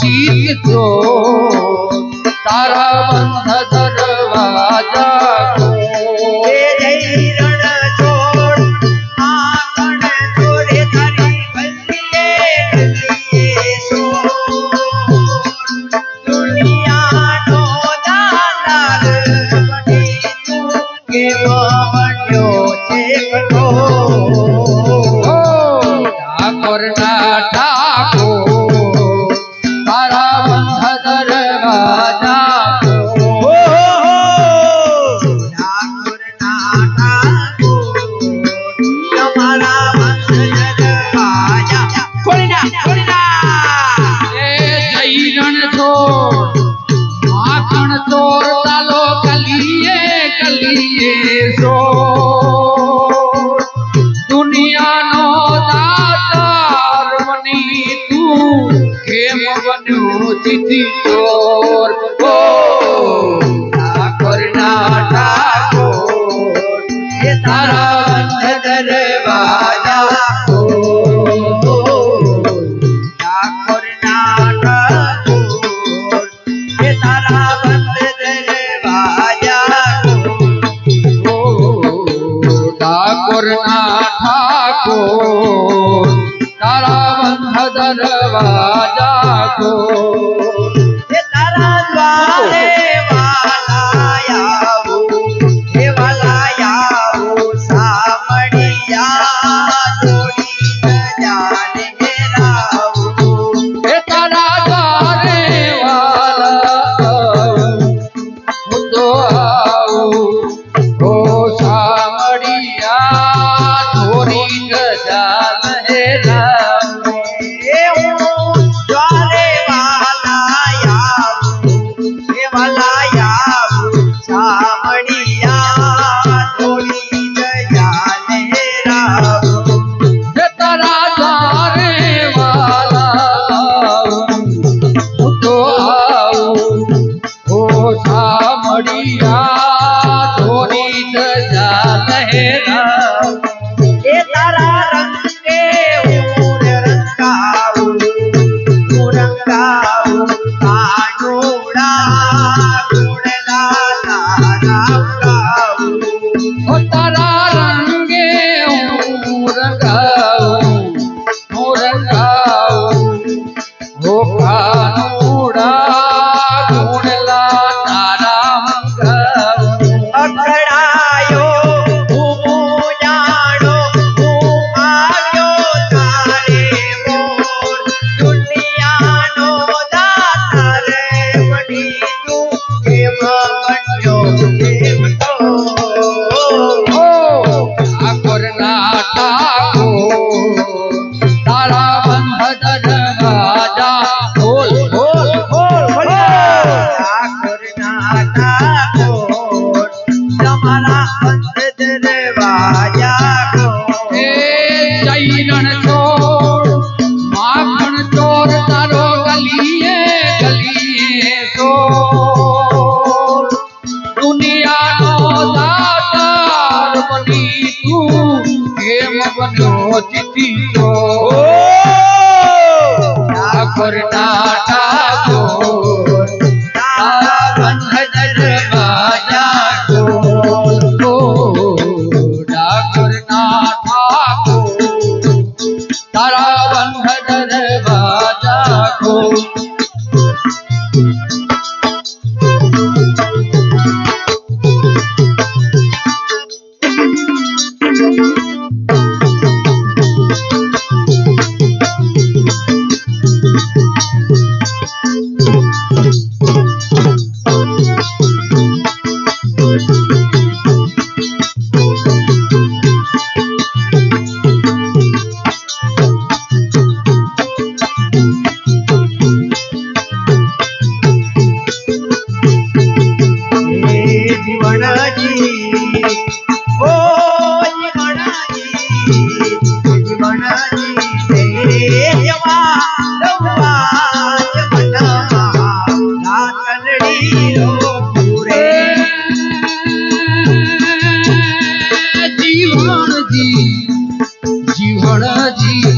chiquito ಮಾತಾ મોરના ઠાકોર તારા બંધ દરવાજા કો 呀。মোর টাটা সাজিয়ে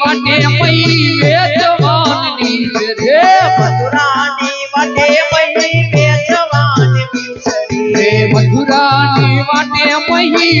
વટે મઈ વેચવાની રે. મધુરાની વટે મઈ વેચવાની રે. મધુરાની વટે મહી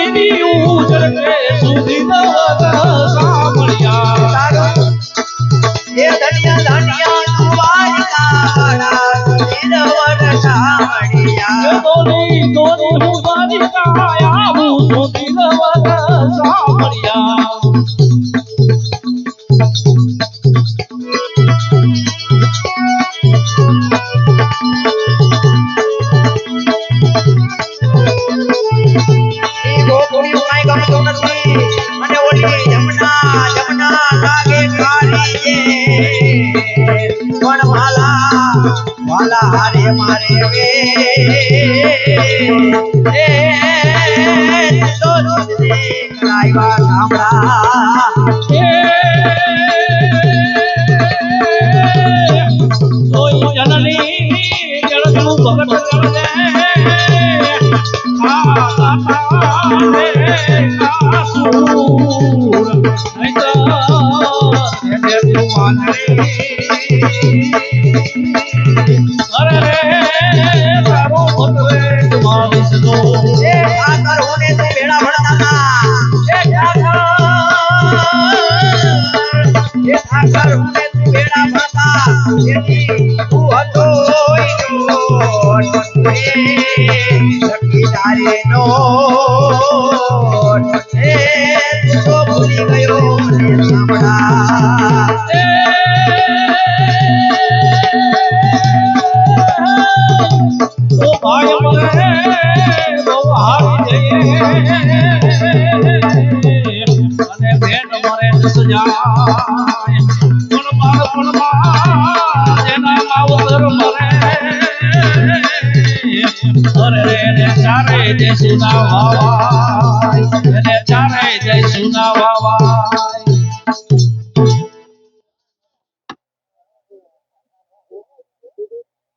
એની ઉજર કે સુધી ન સાંભળ્યા એ ધનિયા ધનિયા તુવાય તારા નિરવર સાંભળ્યા બોલી ગોરી હું મારી કાયા હું I'm